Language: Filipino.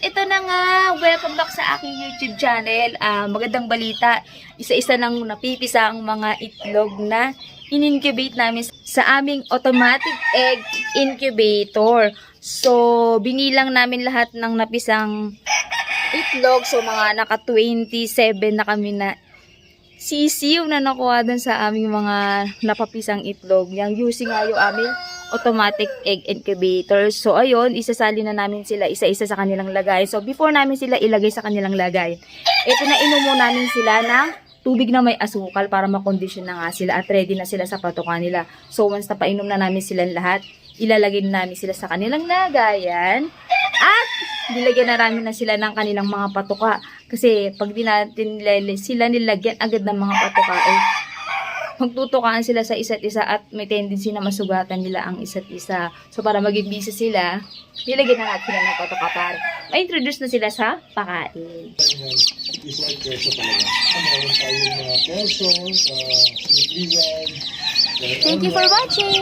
At ito na nga, welcome back sa aking YouTube channel. Ah, magandang balita, isa-isa nang napipisa ang mga itlog na in-incubate namin sa aming automatic egg incubator. So, binilang namin lahat ng napisang itlog. So, mga naka-27 na kami na sisiw na nakuha dun sa aming mga napapisang itlog. Yang using nga yung aming automatic egg incubator. So, ayun, isasali na namin sila isa-isa sa kanilang lagay. So, before namin sila ilagay sa kanilang lagay, ito na inumo namin sila ng tubig na may asukal para makondisyon na nga sila at ready na sila sa patukan nila. So, once na painom na namin sila lahat, ilalagay na namin sila sa kanilang lagayan. At, nilagyan na namin na sila ng kanilang mga patuka. Kasi, pag di natin sila nilagyan agad ng mga patuka, eh, magtutukaan sila sa isa't isa at may tendency na masugatan nila ang isa't isa. So, para maging busy sila, nilagyan na natin sila ng patuka para ma-introduce na sila sa pakain. is like keso talaga. Meron tayong mga keso sa Sinipligan. Thank you for watching!